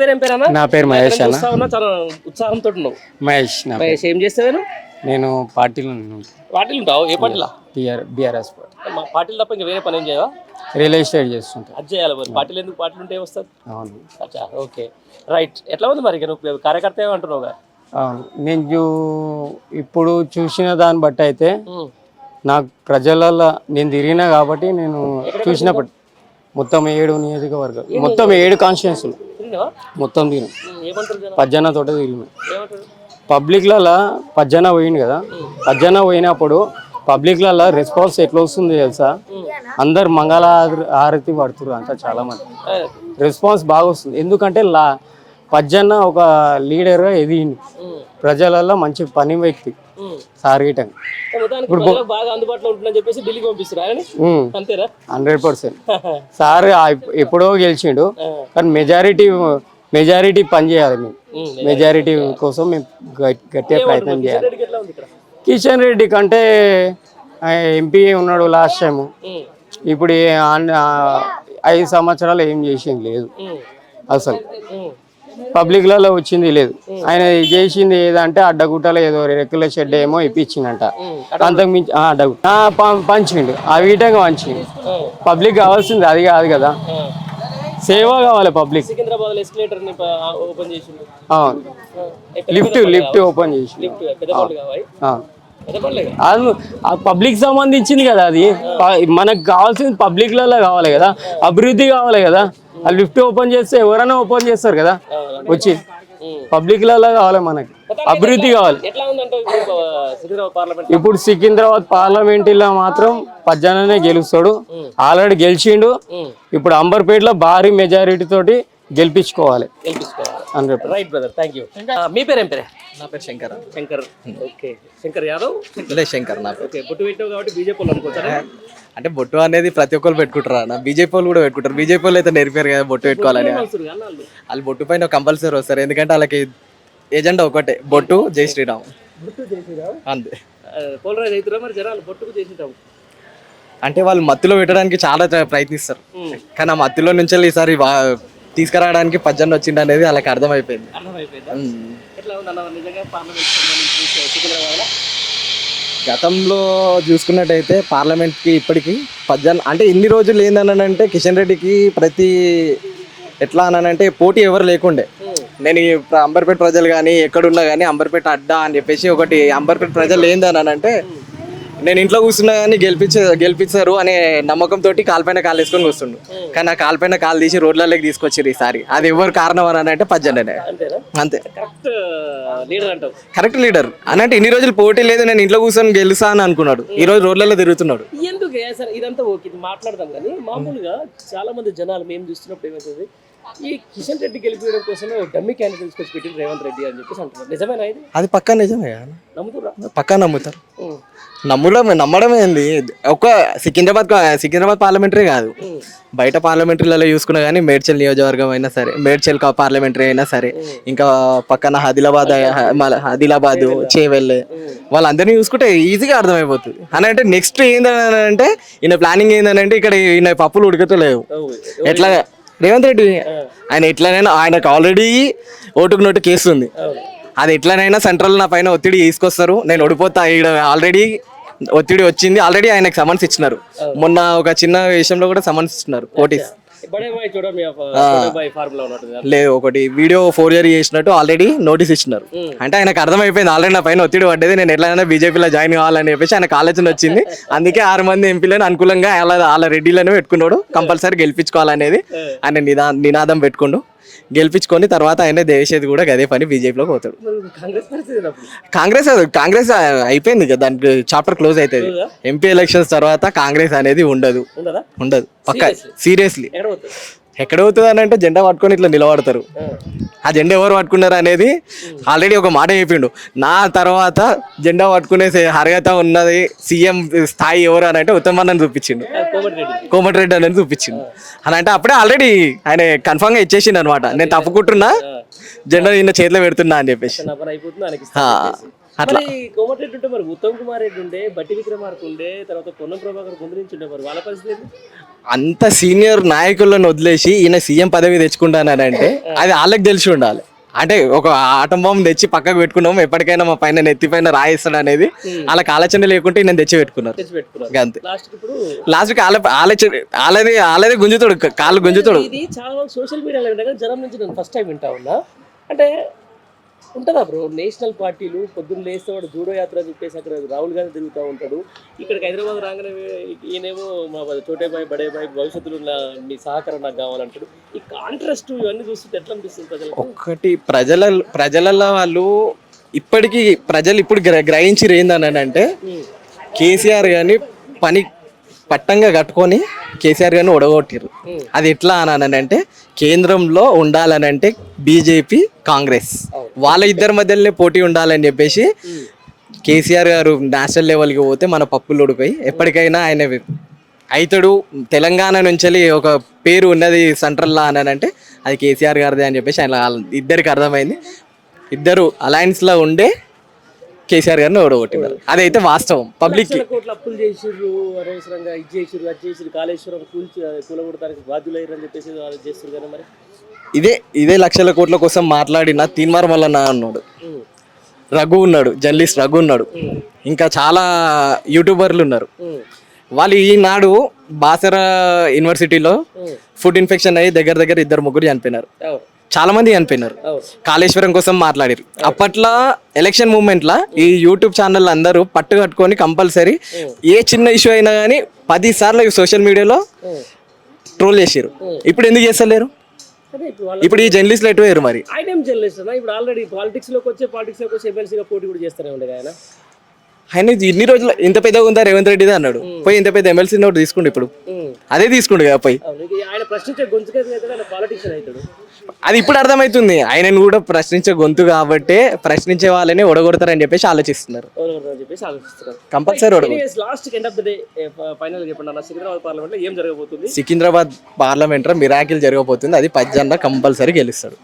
పేరు ఏం పేరన్నా నా పేరు మహేష్ అన్న. చాలా ఉత్సాహంతో ఉన్నావు. మహేష్ నా పేరు. మహేష్ ఏం చేస్తావేను నేను పార్టీలో పార్టీలు ఉంటావు? ఏ పార్టీలా? టీఆర్ బీఆర్ఎస్ మా పార్టీలు తప్ప ఇంకా వేరే పని ఏం చేయవా? రియల్ ఎస్టేట్ చేస్తుంటా. అది చేయాలి మరి. పార్టీలు ఎందుకు పార్టీలు ఉంటే వస్తుంది అవును. అచ్చా ఓకే. రైట్. ఎట్లా ఉంది మరి ఇక నువ్వు కార్యకర్త ఏమంటున్నావుగా అవును. నేను చూ- ఇప్పుడు చూసిన దాన్ని బట్టి అయితే నాకు ప్రజలలో నేను తిరిగినా కాబట్టి నేను చూసినప్పుడు మొత్తం ఏడు నియోజకవర్గాలు. మొత్తం ఏడు కాన్స్టిట్యున్సీలు తిరిగినావా మొత్తం తిరిగిన. ఉమ్, ఏమంటారు పజ్జన తోట తిరిగిన. ఏమంటారు? పబ్లిక్లలో పజ్జన పోయింది కదా. పజ్జన పోయినప్పుడు పబ్లిక్లలో రెస్పాన్స్ ఎట్లా వస్తుంది తెలుసా? అందరు మంగళ హారతి పడుతున్నారు అంతా చాలా మంది రెస్పాన్స్ బాగా వస్తుంది. ఎందుకంటే లా పజ్జన్న ఒక లీడర్గా ఎదిగింది ప్రజలలో మంచి పని వ్యక్తి. ఉమ్. సార్గిటంగా మొత్తానికి ప్రజలకు బాగా అందుబాటులో ఉంటుందని చెప్పేసి ఢిల్లీకి పంపిస్తారు ఆయన అంతేనా? Hundred percent. సార్ ఎప్పుడో గెలిచిండు. కానీ మెజారిటీ మెజారిటీ పని చేయాలి మేము. మెజారిటీ కోసం మేము గట్- గట్టిగా ప్రయత్నం చేయాలి. కిషన్ రెడ్డి కంటే ఎంపీ ఉన్నాడు లాస్ట్ టైం. ఇప్పుడు ఐదు సంవత్సరాలు ఏం చేసింది లేదు. అసలు. పబ్లిక్లలో వచ్చింది లేదు. ఆయన చేసింది ఏదంటే అడ్డగుట్టలో ఏదో రెక్కుల షెడ్ ఏమో ఇప్పించిందంట. అంతకు మించి అడ్డగుట్ట పంచిండు ఆ వీటంగా పంచిండు పబ్లిక్ కావాల్సింది అది కాదు కదా. సేవ కావాలి పబ్లిక్. సికింద్రాబాద్ ఎస్కలేటర్ ఓపెన్ అవును. ఎక్కడ లిఫ్ట్ లిఫ్ట్ ఓపెన్ చేసి పబ్లిక్ సంబంధించింది కదా అది. మనకు కావాల్సింది పబ్లిక్లలో కావాలి కదా. అభివృద్ధి కావాలి కదా. ఆ లిఫ్ట్ ఓపెన్ చేస్తే ఎవరైనా ఓపెన్ చేస్తారు కదా. వచ్చి పబ్లిక్లలో కావాలి మనకి. అభివృద్ధి కావాలి. ఇప్పుడు సికింద్రాబాద్ పార్లమెంట్ పార్లమెంట్లో మాత్రం పజ్జననే గెలుస్తాడు. ఆల్రెడీ గెలిచిండు. ఇప్పుడు అంబర్పేటలో భారీ మెజారిటీ తోటి గెలిపించుకోవాలి. గెలిపించుకోవాలి. Hundred right brother thank you మీ పేరు ఏం పేరే? నా పేరు శంకర్. శంకర్. ఓకే. శంకర్ యాదవ్? లే శంకర్ నా పేరు. ఓకే బొట్టు పెట్టావు కాబట్టి బీజేపీ వాళ్ళు అనుకుంటారా? అంటే బొట్టు అనేది ప్రతి ఒక్కరు పెట్టుకుంటారు? అన్న బీజేపీ వాళ్ళు కూడా పెట్టుకుంటారు. బీజేపీ వాళ్ళు అయితే నేర్పారు కదా బొట్టు పెట్టుకోవాలని. వాళ్ళు? బొట్టు పైన కంపల్సరీ వస్తారు. ఎందుకంటే వాళ్ళకి ఎజెండా ఒకటే. బొట్టు జై శ్రీరామ్. అంతే. పోలరైజ్ అవుతురా మరి జనాలు? బొట్టుకు చేసింటావు అంటే వాళ్ళు మత్తులో పెట్టడానికి చాలా ప్రయత్నిస్తారు. కానీ ఆ మత్తులో నుంచి ఈసారి తీసుకురావడానికి పజ్జన్ వచ్చింది అనేది వాళ్ళకి అర్థమైపోయింది. గతంలో చూసుకున్నట్టయితే పార్లమెంట్కి ఇప్పటికి పద్దెన్ అంటే ఇన్ని రోజులు ఏందనంటే కిషన్ రెడ్డికి ప్రతి ఎట్లా అనంటే పోటీ ఎవరు లేకుండే. నేను అంబర్పేట ప్రజలు కానీ ఎక్కడున్నా కానీ అంబర్పేట అడ్డా అని చెప్పేసి ఒకటి అంబర్పేట ప్రజలు ఏందనంటే నేను ఇంట్లో కూర్చున్నా కానీ గెలిపించే గెలిపిస్తారు అనే నమ్మకంతో కాల్పైన కాలు వేసుకొని కూర్చుండు. కానీ ఆ కాల్పైన కాలు తీసి రోడ్లలోకి తీసుకొచ్చారు ఈసారి. అది ఎవరు కారణం అని అంటే పద్దెనే అంతేనా? అంతే. కరెక్ట్ లీడర్ అంటావు. Correct leader. అని అంటే ఇన్ని రోజులు పోటీ లేదు నేను ఇంట్లో కూర్చొని గెలుసా అని అనుకున్నాడు. ఈ రోజు రోడ్లలో తిరుగుతున్నాడు. ఎందుకు? సరే ఇదంతా ఓకే మాట్లాడదాం కానీ మామూలుగా చాలా మంది జనాలు మేము చూస్తున్నప్పుడు ఏమవుతుంది? ఈ కిషన్ రెడ్డి గెలిపించడం కోసమే డమ్మీ క్యాండిడేట్ తీసుకొచ్చి పెట్టింది రేవంత్ రెడ్డి అని చెప్పేసి అంటున్నారు. నిజమేనా ఇది? అది పక్కా నిజమే. నమ్ముతురా పక్కా నమ్ముతారు. నమ్మడం నమ్మడం ఏంది? ఒక సికింద్రాబాద్ సికింద్రాబాద్ పార్లమెంటరీ కాదు. బయట పార్లమెంటరీలలో చూసుకున్నా కానీ మేడ్చల్ నియోజకవర్గం అయినా సరే మేడ్చల్ పార్లమెంటరీ అయినా సరే ఇంకా పక్కన ఆదిలాబాద్ ఆదిలాబాద్ చేవెళ్ళే. వాళ్ళందరినీ చూసుకుంటే ఈజీగా అర్థమైపోతుంది. అని అంటే నెక్స్ట్ ఏందని అంటే ఈయన ప్లానింగ్ ఏంటంటే ఇక్కడ ఈయన పప్పులు ఉడకతలేవు. ఎట్లా? రేవంత్ రెడ్డి. ఆయన ఎట్లనైనా ఆయనకు ఆల్రెడీ ఓటుకు నోటు కేసు ఉంది. అది ఎట్లనైనా సెంట్రల్ నా పైన ఒత్తిడి తీసుకొస్తారు. నేను ఓడిపోతా. ఈడ ఆల్రెడీ ఒత్తిడి వచ్చింది. ఆల్రెడీ ఆయనకు సమన్స్ ఇచ్చినారు. మొన్న ఒక చిన్న విషయంలో కూడా సమన్స్ ఇచ్చినారు. ఉన్నట్టు లేదు ఒకటి వీడియో ఫోర్ ఇయర్ చేసినట్టు ఆల్రెడీ నోటీస్ ఇచ్చినారు. అంటే ఆయనకు అర్థమైపోయింది. ఆల్రెడీ నా పైన ఒత్తిడి పడ్డది. నేను ఎట్లయినా బీజేపీలో జాయిన్ కావాలని చెప్పేసి ఆయనకు ఆలోచన వచ్చింది. అందుకే ఆరు మంది ఎంపీలను అనుకూలంగా అలా వాళ్ళ రెడ్డిలను పెట్టుకున్నాడు. కంపల్సరీ గెలిపించుకోవాలనేది. ఆయన నిదా నినాదం పెట్టుకుండు. గెలిపించుకొని తర్వాత ఆయన దేశేది కూడా అదే పని బీజేపీలోకి పోతాడు. కాంగ్రెస్ కాంగ్రెస్ అయిపోయింది కదా దానికి చాప్టర్ క్లోజ్ అవుతుంది. ఎంపీ ఎలక్షన్స్ తర్వాత కాంగ్రెస్ అనేది ఉండదా. ఉండదు? పక్క సీరియస్లీ ఎక్కడ పోతుంది ఎక్కడ అవుతుంది అని అంటే జెండా పట్టుకొని ఇట్లా నిలబడతారు. ఆ. జెండా ఎవరు పట్టుకున్నారు అనేది ఆల్రెడీ ఒక మాట చెప్పిండు. నా తర్వాత జెండా పట్టుకునే అర్హత ఉన్నది సీఎం స్థాయి ఎవరు అని అంటే ఉత్తమన్నని చూపించిండు. కోమటిరెడ్డి అనేది చూపించిండు. అని అంటే అప్పుడే ఆల్రెడీ ఆయన కన్ఫామ్గా ఇచ్చేసిండు అనమాట నేను తప్పుకుంటున్నా. జెండా నిన్న చేతిలో పెడుతున్నా అని చెప్పేసి. నా పని అయిపోతుంది ఆయనకి ఆ, మరి కోమటిరెడ్డి ఉంటే మరి ఉత్తమ్ కుమార్ రెడ్డి ఉండే బట్టి విక్రమార్క ఉండే తర్వాత పొన్నం ప్రభాకర్ ముందు నుంచి ఉండే మరి వాళ్ళ పరిస్థితి ఏంటి? అంత సీనియర్ నాయకులను వదిలేసి ఈయన సీఎం పదవి తెచ్చుకుంటానంటే అది వాళ్ళకి తెలిసి ఉండాలి. అంటే ఒక ఆటం బాంబు తెచ్చి పక్కకు పెట్టుకున్నాం ఎప్పటికైనా మా పైన నెత్తి పైన రాయిస్తాడు అనేది వాళ్ళకి ఆలోచన లేకుంటే నేను తెచ్చి ఇక అంతే. లాస్ట్ వాళ్ళ ఆలోచన వాళ్ళది వాళ్ళదే గుంజుతాడు కాళ్ళు గుంజుతాడు. చాలా సోషల్ మీడియాలో జనం నుంచి నేను ఫస్ట్ టైం వింటా ఉన్నా. అంటే ఉంటుందా బ్రో? నేషనల్ పార్టీలు పొద్దున్న లేస్తే వాడు జూడో యాత్ర చెప్పేసి అక్కడ రాహుల్ గాంధీ తిరుగుతూ ఉంటాడు. ఇక్కడికి హైదరాబాద్ రాగానే ఈయనేమో మా చోటే బాయ్ బడే బాయ్ భవిష్యత్తులో నా మీ సహకారం నాకు కావాలంటాడు. ఈ కాంట్రాస్ట్ ఇవన్నీ చూస్తుంటే ఎట్లా అనిపిస్తుంది ప్రజలకు? ఒకటి ప్రజల ప్రజలలో వాళ్ళు ఇప్పటికీ ప్రజలు ఇప్పుడు గ్ర గ్రహించిరు ఏందని అంటే కేసీఆర్ గాని పని పట్టంగా కట్టుకొని కేసీఆర్ గారిని ఒడగొట్టిరు అది ఎట్లా అని అంటే కేంద్రంలో ఉండాలని అంటే బీజేపీ కాంగ్రెస్. వాళ్ళ ఇద్దరి మధ్యలోనే పోటీ ఉండాలని చెప్పేసి కేసీఆర్ గారు నేషనల్ లెవెల్కి పోతే మన పప్పులు ఉడిపోయి ఎప్పటికైనా ఆయన అవుతాడు తెలంగాణ నుంచి ఒక పేరు ఉన్నది సెంట్రల్లో అని అంటే అది కేసీఆర్ గారిదే అని చెప్పేసి ఆయన ఇద్దరికి అర్థమైంది. ఇద్దరు అలయన్స్లో ఉండే కేసీఆర్ గారిని ఓడగొట్టినారు. అదైతే వాస్తవం. కోట్ల అప్పులు చేసిర్రు అనవసరంగా ఇది చేసిర్రు అది చేసిర్రు కాళేశ్వరం కూల్చి కూలగొడతానికి చెప్పేసి చేస్తారు కదా మరి? ఇదే ఇదే లక్షల కోట్ల కోసం మాట్లాడిన తీన్మార్ మల్లన్న అన్నాడు. రఘు ఉన్నాడు జర్నలిస్ట్ రఘు ఉన్నాడు. ఇంకా చాలా యూట్యూబర్లు ఉన్నారు. వాళ్ళు ఈనాడు బాసర యూనివర్సిటీలో. ఫుడ్ ఇన్ఫెక్షన్ అయ్యి దగ్గర దగ్గర ఇద్దరు ముగ్గురు చనిపోయినారు. చాలా మంది చనిపోయినారు. కాళేశ్వరం కోసం మాట్లాడారు అప్పట్లో ఎలక్షన్ మూమెంట్ లా ఈ యూట్యూబ్ ఛానల్ అందరూ పట్టు కట్టుకొని కంపల్సరీ ఏ చిన్న ఇష్యూ అయినా కానీ పది సార్లు సోషల్ మీడియాలో. ట్రోల్ చేసారు ఇప్పుడు ఎందుకు చేస్తలేరు? ఇప్పుడు ఈ జర్నలిస్టులు ఎటు వేరు మరి? ఆయన జర్నలిస్ట్ ఇప్పుడు ఆల్రెడీ పాలిటిక్స్లోకి వచ్చే పాలిటిక్స్లోకి వచ్చి ఎమ్మెల్సీగా పోటీ కూడా చేస్తూనే ఉండే ఆయన. ఆయన ఇన్ని రోజులు ఇంత పెద్దగా ఉందా రేవంత్ రెడ్డిదే అన్నాడు. పోయి ఇంత పెద్ద ఎమ్మెల్సీ నోట్ తీసుకుండు ఇప్పుడు. అదే తీసుకుండు కదా పోయి. ఆయన ఆయన అది ఇప్పుడు అర్థమవుతుంది ఆయనను కూడా ప్రశ్నించే గొంతు కాబట్టే ప్రశ్నించే వాళ్ళని ఒడగొడతారని చెప్పేసి ఆలోచిస్తున్నారు. కంపల్సరీ సికింద్రాబాద్ పార్లమెంట్ మిరాకిల్ జరగబోతుంది? అది పజ్జన్న కంపల్సరీ గెలుస్తాడు.